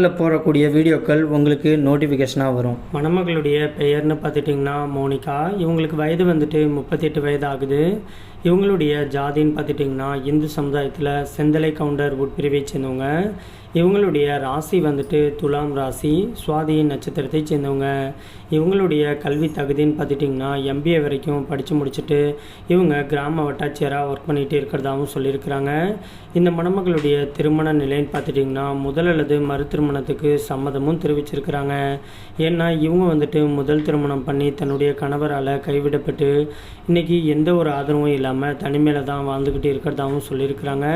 சேனலில் போடக்கூடிய வீடியோக்கள் உங்களுக்கு நோட்டிஃபிகேஷனாக வரும். மணமகளுடைய பெயர்னு பார்த்துட்டிங்கன்னா மோனிகா. இவங்களுக்கு வயது வந்துட்டு முப்பத்தெட்டு வயது ஆகுது. இவங்களுடைய ஜாதின்னு பார்த்துட்டிங்கன்னா இந்து சமுதாயத்தில் செந்தலை கவுண்டர் உட்பிரிவை சேர்ந்தவங்க. இவங்களுடைய ராசி வந்துட்டு துலாம் ராசி சுவாதி நட்சத்திரத்தை சேர்ந்தவங்க. இவங்களுடைய கல்வி தகுதின்னு பார்த்துட்டிங்கன்னா எம்பிஏ வரைக்கும் படித்து முடிச்சுட்டு இவங்க கிராம வட்டாட்சியராக ஒர்க் பண்ணிகிட்டு இருக்கிறதாகவும் சொல்லியிருக்கிறாங்க. இந்த மணமகளுடைய திருமண நிலைன்னு பார்த்துட்டிங்கன்னா முதல் அல்லது மறு திருமணத்துக்கு சம்மதமும் தெரிவிச்சிருக்கிறாங்க. ஏன்னா இவங்க வந்துட்டு முதல் திருமணம் பண்ணி தன்னுடைய கணவரால் கைவிடப்பட்டு இன்றைக்கி எந்த ஒரு ஆதரவும் இல்லை இல்லாமல் தனிமையில் தான் வாழ்ந்துக்கிட்டு இருக்கிறதாகவும் சொல்லியிருக்கிறாங்க.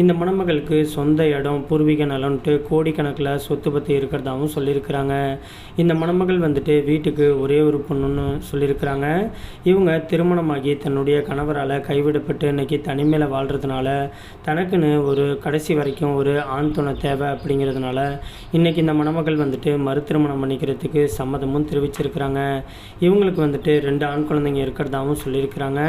இந்த மணமகளுக்கு சொந்த இடம் பூர்வீக நலன்ட்டு கோடிக்கணக்கில் சொத்து பற்றி இருக்கிறதாகவும் சொல்லியிருக்கிறாங்க. இந்த மணமகள் வந்துட்டு வீட்டுக்கு ஒரே ஒரு பொண்ணுன்னு சொல்லியிருக்கிறாங்க. இவங்க திருமணமாகி தன்னுடைய கணவரால் கைவிடப்பட்டு இன்னைக்கு தனிமையில் வாழ்கிறதுனால தனக்குன்னு ஒரு கடைசி வரைக்கும் ஒரு ஆண் துணை தேவை அப்படிங்கிறதுனால இன்றைக்கி இந்த மணமகள் வந்துட்டு மறு திருமணம் பண்ணிக்கிறதுக்கு சம்மதமும் தெரிவிச்சிருக்கிறாங்க. இவங்களுக்கு வந்துட்டு ரெண்டு ஆண் குழந்தைங்க இருக்கிறதாகவும் சொல்லியிருக்கிறாங்க.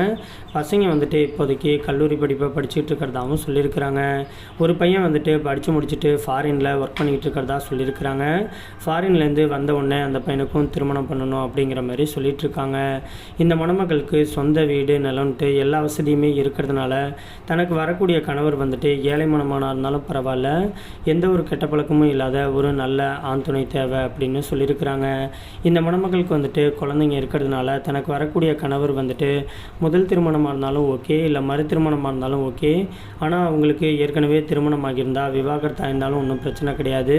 பசங்க வந்துட்டு இப்போதைக்கு கல்லூரி படிப்பை படிச்சுட்டு இருக்கிறதாகவும் சொல்லியிருக்கிறாங்க. ஒரு பையன் வந்துட்டு படித்து முடிச்சுட்டு ஃபாரினில் ஒர்க் பண்ணிக்கிட்டு இருக்கிறதா சொல்லியிருக்கிறாங்க. ஃபாரின்லேருந்து வந்த உடனே அந்த பையனுக்கும் திருமணம் பண்ணணும் அப்படிங்கிற மாதிரி சொல்லிட்டு இருக்காங்க இந்த மணமகளுக்கு சொந்த வீடு நிலம்ட்டு எல்லா வசதியுமே இருக்கிறதுனால தனக்கு வரக்கூடிய கணவர் வந்துட்டு ஏழை மனமானாக இருந்தாலும் பரவாயில்ல. எந்த ஒரு கெட்ட பழக்கமும் இல்லாத ஒரு நல்ல ஆண் துணை தேவை அப்படின்னு சொல்லியிருக்கிறாங்க. இந்த மணமகளுக்கு வந்துட்டு குழந்தைங்க இருக்கிறதுனால தனக்கு வரக்கூடிய கணவர் வந்துட்டு முதல் திருமணமாக இருந்தாலும் ஓகே இல்லை மறு திருமணமாக இருந்தாலும் ஓகே. ஆனால் அவங்களுக்கு ஏற்கனவே திருமணம் ஆகியிருந்தால் விவாகரத்து ஆயிருந்தாலும் ஒன்றும் பிரச்சனை கிடையாது.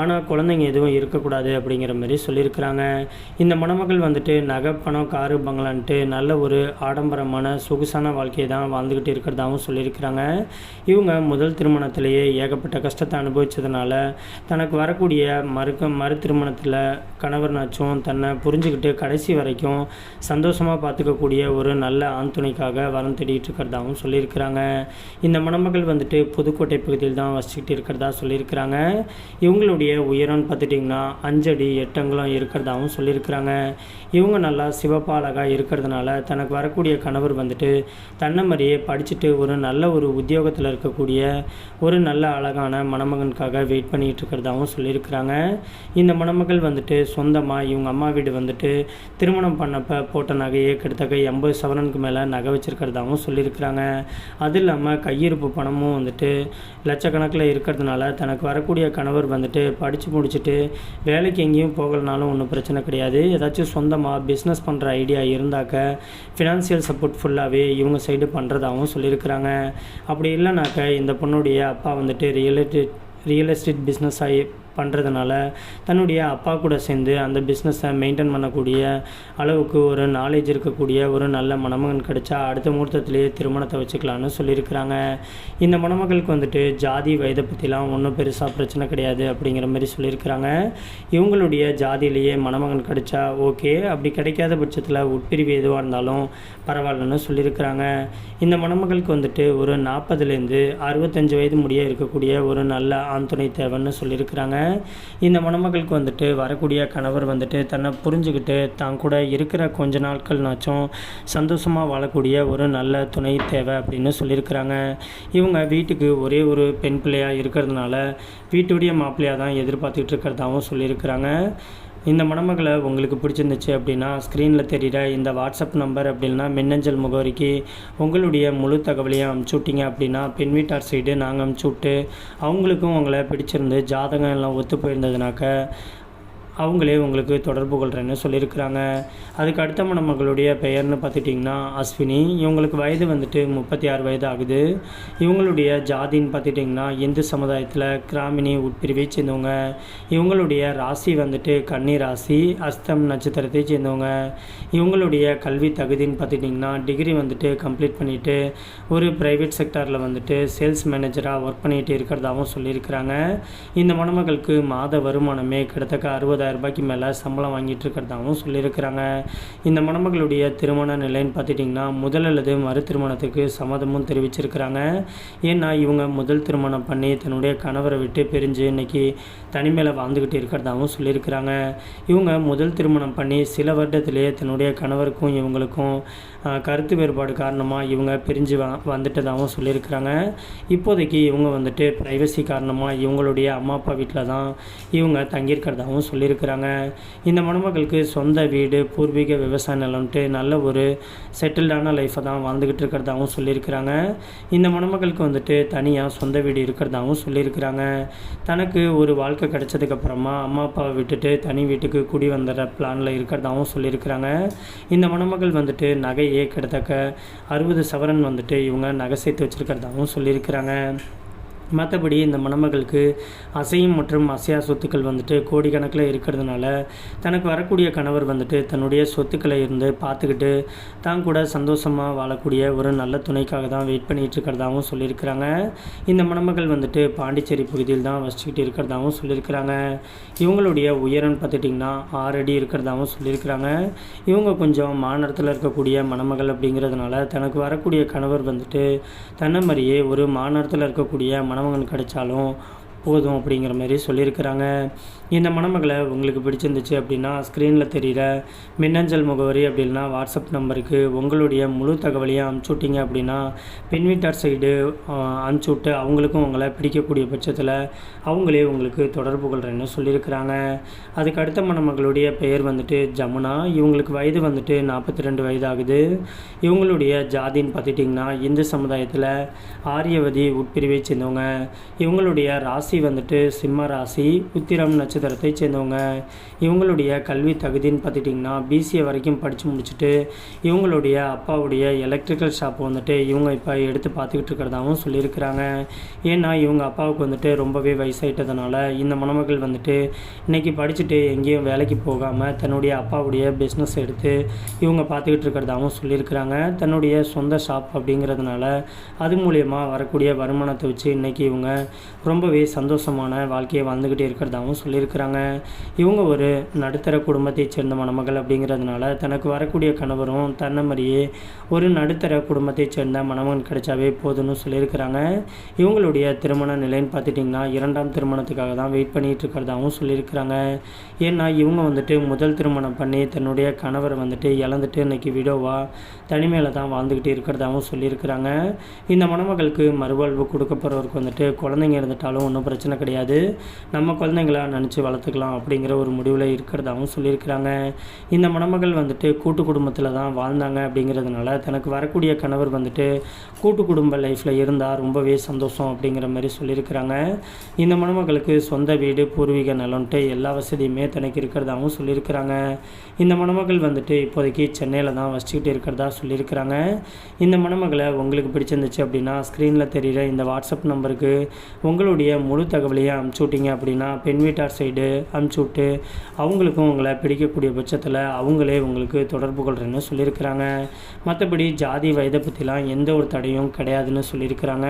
ஆனால் குழந்தைங்க எதுவும் இருக்கக்கூடாது அப்படிங்கிற மாதிரி சொல்லியிருக்கிறாங்க. இந்த மணமகள் வந்துட்டு நகை பணம் காரு பங்களான்ட்டு நல்ல ஒரு ஆடம்பரமான சொகுசான வாழ்க்கையை தான் வாழ்ந்துக்கிட்டு இருக்கிறதாகவும் சொல்லியிருக்கிறாங்க. இவங்க முதல் திருமணத்திலேயே ஏகப்பட்ட கஷ்டத்தை அனுபவித்ததுனால தனக்கு வரக்கூடிய மறுக்க மறு திருமணத்தில் கணவர்னாச்சும் தன்னை புரிஞ்சுக்கிட்டு கடைசி வரைக்கும் சந்தோஷமாக பார்த்துக்கக்கூடிய ஒரு நல்ல ஆண் துணைக்காக வரம் தேடிட்டு இருக்கிறதாகவும் சொல்லியிருக்கிறாங்க. இந்த மணமகள் வந்துட்டு புதுக்கோட்டை பகுதியில் தான் வசிச்சுக்கிட்டு இருக்கிறதா சொல்லியிருக்கிறாங்க. இவங்களுடைய உயரம்னு பார்த்துட்டிங்கன்னா அஞ்சடி எட்டங்களும் இருக்கிறதாகவும் சொல்லியிருக்கிறாங்க. இவங்க நல்லா சிவப்பாலகாக இருக்கிறதுனால தனக்கு வரக்கூடிய கணவர் வந்துட்டு தன்னை மாதிரியே படிச்சுட்டு ஒரு நல்ல ஒரு உத்தியோகத்தில் இருக்கக்கூடிய ஒரு நல்ல அழகான மணமகனுக்காக வெயிட் பண்ணிகிட்டு இருக்கிறதாகவும் சொல்லியிருக்கிறாங்க. இந்த மணமகள் வந்துட்டு சொந்தமாக இவங்க அம்மா வீடு வந்துட்டு திருமணம் பண்ணப்போ போட்ட நகையே கிட்டத்தக்க எண்பது சவரனுக்கு மேலே நகை வச்சு வச்சுருக்கிறதாகவும் சொல்லியிருக்கிறாங்க. அது இல்லாமல் கையிருப்பு பணமும் வந்துட்டு லட்சக்கணக்கில் இருக்கிறதுனால தனக்கு வரக்கூடிய கணவர் வந்துட்டு படித்து முடிச்சுட்டு வேலைக்கு எங்கேயும் போகலனாலும் ஒன்றும் பிரச்சனை கிடையாது. ஏதாச்சும் சொந்தமாக பிஸ்னஸ் பண்ணுற ஐடியா இருந்தாக்க ஃபினான்சியல் சப்போர்ட் ஃபுல்லாகவே இவங்க சைடு பண்ணுறதாகவும் சொல்லியிருக்கிறாங்க. அப்படி இல்லைனாக்க இந்த பொண்ணுடைய அப்பா வந்துட்டு real estate real estate business ஆகி பண்ணுறதுனால தன்னுடைய அப்பா கூட சேர்ந்து அந்த பிஸ்னஸை மெயின்டைன் பண்ணக்கூடிய அளவுக்கு ஒரு நாலேஜ் இருக்கக்கூடிய ஒரு நல்ல மணமகன் கிடைச்சா அடுத்த முகூர்த்தத்திலேயே திருமணத்தை வச்சுக்கலான்னு சொல்லியிருக்கிறாங்க. இந்த மணமகளுக்கு வந்துட்டு ஜாதி வயதை பற்றிலாம் ஒன்றும் பெருசாக பிரச்சனை கிடையாது அப்படிங்கிற மாதிரி சொல்லியிருக்கிறாங்க. இவங்களுடைய ஜாதியிலேயே மணமகன் கிடைச்சா ஓகே அப்படி கிடைக்காத பட்சத்தில் உட்பிரிவு எதுவாக இருந்தாலும் பரவாயில்லன்னு சொல்லியிருக்கிறாங்க. இந்த மணமகளுக்கு வந்துட்டு ஒரு நாற்பதுலேருந்து அறுபத்தஞ்சு வயது முடிய இருக்கக்கூடிய ஒரு நல்ல ஆண் துணை தேவைன்னு சொல்லியிருக்கிறாங்க. இந்த மணமகளுக்கு வந்துட்டு வரக்கூடிய கணவர் வந்துட்டு தன்னை புரிஞ்சுக்கிட்டு தான் கூட இருக்கிற கொஞ்ச நாட்கள்னாச்சும் சந்தோஷமாக வாழக்கூடிய ஒரு நல்ல துணை தேவை அப்படின்னு சொல்லியிருக்கிறாங்க. இவங்க வீட்டுக்கு ஒரே ஒரு பெண் பிள்ளையாக இருக்கிறதுனால வீட்டுடைய மாப்பிள்ளையாக தான் எதிர்பார்த்துக்கிட்டு இருக்கிறதாகவும் சொல்லியிருக்கிறாங்க. இந்த மணமகளை உங்களுக்கு பிடிச்சிருந்துச்சு அப்படின்னா ஸ்க்ரீனில் தெரிகிற இந்த வாட்ஸ்அப் நம்பர் அப்படின்னா மின்னஞ்சல் முகவரிக்கு உங்களுடைய முழு தகவலையும் அமுச்சு விட்டீங்க அப்படின்னா பெண் வீட்டார் சைடு நாங்கள் அமுச்சு விட்டு அவங்களுக்கும் உங்களை பிடிச்சிருந்து ஜாதகம் எல்லாம் ஒத்து போயிருந்ததுனாக்க அவங்களே உங்களுக்கு தொடர்பு கொள்கிறேன்னு சொல்லியிருக்கிறாங்க. அதுக்கு அடுத்த மணமகளுடைய பெயர்னு பார்த்துட்டிங்கன்னா அஸ்வினி. இவங்களுக்கு வயது வந்துட்டு முப்பத்தி ஆறு வயது ஆகுது. இவங்களுடைய ஜாதின்னு பார்த்துட்டிங்கன்னா இந்து சமுதாயத்தில் கிராமினி உட்பிரிவை சேர்ந்தவங்க. இவங்களுடைய ராசி வந்துட்டு கன்னி ராசி அஸ்தம் நட்சத்திரத்தை சேர்ந்தவங்க. இவங்களுடைய கல்வி தகுதின்னு பார்த்துட்டிங்கன்னா டிகிரி வந்துட்டு கம்ப்ளீட் பண்ணிவிட்டு ஒரு ப்ரைவேட் செக்டாரில் வந்துட்டு சேல்ஸ் மேனேஜராக ஒர்க் பண்ணிகிட்டு இருக்கிறதாகவும் சொல்லியிருக்கிறாங்க. இந்த மணமகளுக்கு மாத வருமானமே கிட்டத்தட்ட இருபதாயிரம் ரூபாய்க்கு மேலே சம்பளம் வாங்கிட்டு இருக்கிறதாகவும் சொல்லியிருக்கிறாங்க. இந்த மணமகளுடைய திருமண நிலைன்னு பார்த்துட்டிங்கன்னா முதல் அல்லது மறு திருமணத்துக்கு சம்மதமும் தெரிவிச்சிருக்கிறாங்க. ஏன்னா இவங்க முதல் திருமணம் பண்ணி தன்னுடைய கணவரை விட்டு பிரிஞ்சு இன்னைக்கு தனிமையில் வாழ்ந்துக்கிட்டு இருக்கிறதாகவும் சொல்லியிருக்கிறாங்க. இவங்க முதல் திருமணம் பண்ணி சில வருடத்திலேயே தன்னுடைய கணவருக்கும் இவங்களுக்கும் கருத்து வேறுபாடு காரணமாக இவங்க பிரிஞ்சு வ வந்துட்டதாகவும் சொல்லியிருக்கிறாங்க. இப்போதைக்கு இவங்க வந்துட்டு ப்ரைவசி காரணமாக இவங்களுடைய அம்மா அப்பா வீட்டில் தான் இவங்க தங்கியிருக்கிறதாகவும் சொல்லியிருக்கிறாங்க. இந்த மணமகளுக்கு சொந்த வீடு பூர்வீக விவசாய நிலம்ட்டு நல்ல ஒரு செட்டில்டான லைஃப்பை தான் வாழ்ந்துக்கிட்டு இருக்கிறதாகவும் சொல்லியிருக்கிறாங்க. இந்த மணமகளுக்கு வந்துட்டு தனியாக சொந்த வீடு இருக்கிறதாகவும் சொல்லியிருக்கிறாங்க. தனக்கு ஒரு வாழ்க்கை கிடைச்சதுக்கப்புறமா அம்மா அப்பாவை விட்டுட்டு தனி வீட்டுக்கு குடி வந்துடுற பிளானில் இருக்கிறதாகவும் சொல்லியிருக்கிறாங்க. இந்த மணமகள் வந்துட்டு நகை கிட்டத்தக்க அறுபது சவரன் வந்துட்டு இவங்க நகை சேர்த்து வச்சுருக்கிறதாகவும் சொல்லியிருக்கிறாங்க. மற்றபடி இந்த மணமகளுக்கு அசையும் மற்றும் அசையா சொத்துக்கள் வந்துட்டு கோடிக்கணக்கில் இருக்கிறதுனால தனக்கு வரக்கூடிய கணவர் வந்துட்டு தன்னுடைய சொத்துக்களை இருந்து பார்த்துக்கிட்டு தான் கூட சந்தோஷமாக வாழக்கூடிய ஒரு நல்ல துணைக்காக தான் வெயிட் பண்ணிகிட்டு இருக்கிறதாகவும் சொல்லியிருக்கிறாங்க. இந்த மணமகள் வந்துட்டு பாண்டிச்சேரி பகுதியில் தான் வசிச்சுக்கிட்டு இருக்கிறதாகவும் சொல்லியிருக்கிறாங்க. இவங்களுடைய உயரம்னு பார்த்துட்டிங்கன்னா ஆறு அடி இருக்கிறதாகவும் சொல்லியிருக்கிறாங்க. இவங்க கொஞ்சம் மாநிலத்தில் இருக்கக்கூடிய மணமகள் அப்படிங்கிறதுனால தனக்கு வரக்கூடிய கணவர் வந்துட்டு தன்னை மாதிரியே ஒரு மாநிலத்தில் இருக்கக்கூடிய மணமகன் கிடைச்சாலும் போதும் அப்படிங்கிற மாதிரி சொல்லியிருக்கிறாங்க. இந்த மணமகளை உங்களுக்கு பிடிச்சிருந்துச்சு அப்படின்னா ஸ்க்ரீனில் தெரிகிற மின்னஞ்சல் முகவரி அப்படின்னா வாட்ஸ்அப் நம்பருக்கு உங்களுடைய முழு தகவலையும் அனுப்பிச்சி விட்டீங்க அப்படின்னா பெண் வீட்டார் சைடு அனுப்பிச்சு விட்டு அவங்களுக்கும் உங்களை பிடிக்கக்கூடிய பட்சத்தில் அவங்களே உங்களுக்கு தொடர்பு கொள்கிறேன்னு சொல்லியிருக்கிறாங்க. அதுக்கு அடுத்த மணமகளுடைய பெயர் வந்துட்டு ஜமுனா. இவங்களுக்கு வயது வந்துட்டு நாற்பத்தி ரெண்டு வயது ஆகுது இவங்களுடைய ஜாதின்னு பார்த்துட்டிங்கன்னா இந்து சமுதாயத்தில் ஆரியவதி உட்பிரிவை சேர்ந்தவங்க. இவங்களுடைய ராசி வந்துட்டு சிம்ம ராசி உத்திரம் நட்சத்திரத்தை சேர்ந்தவங்க இவங்களுடைய கல்வி தகுதின்னு பார்த்துட்டிங்கன்னா பிசிஏ வரைக்கும் படித்து முடிச்சுட்டு இவங்களுடைய அப்பாவுடைய எலக்ட்ரிக்கல் ஷாப் வந்துட்டு இவங்க இப்போ எடுத்து பார்த்துக்கிட்டு இருக்கிறதாகவும் சொல்லியிருக்கிறாங்க. ஏன்னா இவங்க அப்பாவுக்கு வந்துட்டு ரொம்பவே வயசாயிட்டதுனால இந்த மணமகள் வந்துட்டு இன்றைக்கி படிச்சுட்டு எங்கேயும் வேலைக்கு போகாமல் தன்னுடைய அப்பாவுடைய பிஸ்னஸ் எடுத்து இவங்க பார்த்துக்கிட்டு இருக்கிறதாகவும் சொல்லியிருக்கிறாங்க. தன்னுடைய சொந்த ஷாப் அப்படிங்கிறதுனால அது மூலயமா வரக்கூடிய வருமானத்தை வச்சு இன்றைக்கி இவங்க ரொம்பவே சந்தோஷமான வாழ்க்கையை வாழ்ந்துக்கிட்டே இருக்கிறதாகவும் சொல்லியிருக்காங்க இருக்கிறாங்க இவங்க ஒரு நடுத்தர குடும்பத்தைச் சேர்ந்த மணமகள் அப்படிங்கிறதுனால தனக்கு வரக்கூடிய கணவரும் தன்னை மாதிரியே ஒரு நடுத்தர குடும்பத்தைச் சேர்ந்த மணமகன் கிடைச்சாவே போதும்னு சொல்லியிருக்கிறாங்க. இவங்களுடைய திருமண நிலைன்னு பார்த்துட்டிங்கன்னா இரண்டாம் திருமணத்துக்காக தான் வெயிட் பண்ணிகிட்டு இருக்கிறதாகவும் சொல்லியிருக்கிறாங்க. ஏன்னா இவங்க வந்துட்டு முதல் திருமணம் பண்ணி தன்னுடைய கணவரை வந்துட்டு இழந்துட்டு இன்னைக்கு விடோவா தனிமையில் தான் வாழ்ந்துக்கிட்டு இருக்கிறதாகவும் சொல்லியிருக்கிறாங்க. இந்த மணமகளுக்கு மறுவாழ்வு கொடுக்க போகிறவருக்கு வந்துட்டு குழந்தைங்க இருந்துட்டாலும் ஒன்றும் பிரச்சனை கிடையாது. நம்ம குழந்தைங்களா நினச்சி வளர்த்துக்கலாம் அப்படிங்கிற ஒரு முடிவில் இருக்கிறதாகவும் சொல்லியிருக்கிறாங்க. இந்த மணமகள் வந்துட்டு கூட்டு குடும்பத்தில் தான் வாழ்ந்தாங்க அப்படிங்கிறதுனால தனக்கு வரக்கூடிய கணவர் வந்துட்டு கூட்டு குடும்ப லைஃப்பில் இருந்தால் ரொம்பவே சந்தோஷம் அப்படிங்கிற மாதிரி சொல்லியிருக்கிறாங்க. இந்த மணமகளுக்கு சொந்த வீடு பூர்வீக நலன்ட்டு எல்லா வசதியுமே தனக்கு இருக்கிறதாகவும் சொல்லியிருக்கிறாங்க. இந்த மணமகள் வந்துட்டு இப்போதைக்கு சென்னையில் தான் வசிச்சுக்கிட்டு இருக்கிறதா சொல்லியிருக்கிறாங்க. இந்த மணமகளை உங்களுக்கு பிடிச்சிருந்துச்சு அப்படின்னா ஸ்க்ரீனில் தெரிகிற இந்த வாட்ஸ்அப் நம்பருக்கு உங்களுடைய முழு தகவலையும் அனுப்பிச்சி விட்டீங்க அப்படின்னா பெண் வீட்டார் சைடு அமுச்சு விட்டு அவங்களுக்கும் உங்களை பிடிக்கக்கூடிய பட்சத்தில் அவங்களே உங்களுக்கு தொடர்பு கொள்கிறேன்னு சொல்லியிருக்கிறாங்க. மற்றபடி ஜாதி வயதை பற்றிலாம் எந்த ஒரு தடையும் கிடையாதுன்னு சொல்லியிருக்கிறாங்க.